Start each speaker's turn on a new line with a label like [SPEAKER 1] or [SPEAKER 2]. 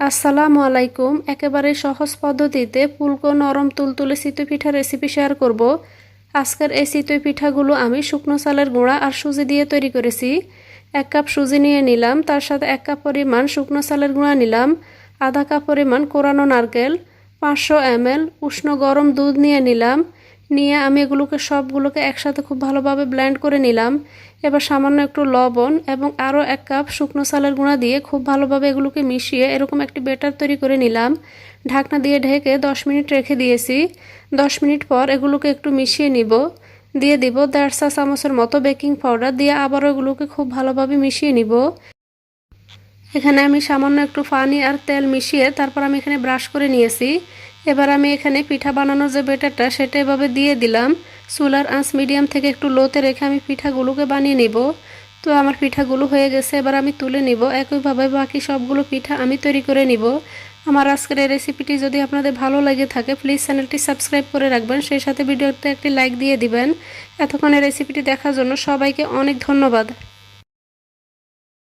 [SPEAKER 1] আসসালামু আলাইকুম। একেবারে সহজ পদ্ধতিতে ফুলকো নরম তুলতুলে চিতই পিঠা রেসিপি শেয়ার করব। আজকের এই চিতই পিঠাগুলো আমি শুকনো চালের গুঁড়া আর সুজি দিয়ে তৈরি করেছি। এক কাপ সুজি নিয়ে নিলাম, তার সাথে এক কাপ পরিমাণ শুকনো চালের গুঁড়া নিলাম, আধা কাপ পরিমাণ কোরানো নারকেল, পাঁচশো এমএল উষ্ণ গরম দুধ নিয়ে নিলাম নিয়ে আমি এগুলোকে সবগুলোকে একসাথে খুব ভালোভাবে ব্লেন্ড করে নিলাম। এবার সামান্য একটু লবণ এবং আরও এক কাপ শুকনো চালের গুঁড়া দিয়ে খুব ভালোভাবে এগুলোকে মিশিয়ে এরকম একটি বেটার তৈরি করে নিলাম। ঢাকনা দিয়ে ঢেকে দশ মিনিট রেখে দিয়েছি। দশ মিনিট পর এগুলোকে একটু মিশিয়ে নিব। দিয়ে দিব দেড় চা চামচের মতো বেকিং পাউডার দিয়ে আবারও এগুলোকে খুব ভালোভাবে মিশিয়ে নিব। এখানে আমি সামান্য একটু পানি আর তেল মিশিয়ে তারপর আমি এখানে ব্রাশ করে নিয়েছি। এবার আমি এখানে পিঠা বানানোর যে বেটারটা, সেটা এভাবে দিয়ে দিলাম। চুলার আঁচ মিডিয়াম থেকে একটু লোতে রেখে আমি পিঠাগুলোকে বানিয়ে নিব। তো আমার পিঠাগুলো হয়ে গেছে, এবার আমি তুলে নিব। একইভাবে বাকি সবগুলো পিঠা আমি তৈরি করে নিব। আমার আজকের এই রেসিপিটি যদি আপনাদের ভালো লাগে থাকে প্লিজ চ্যানেলটি সাবস্ক্রাইব করে রাখবেন। সেই সাথে ভিডিওতে একটি লাইক দিয়ে দিবেন। এতক্ষণ রেসিপিটি দেখার জন্য সবাইকে অনেক ধন্যবাদ।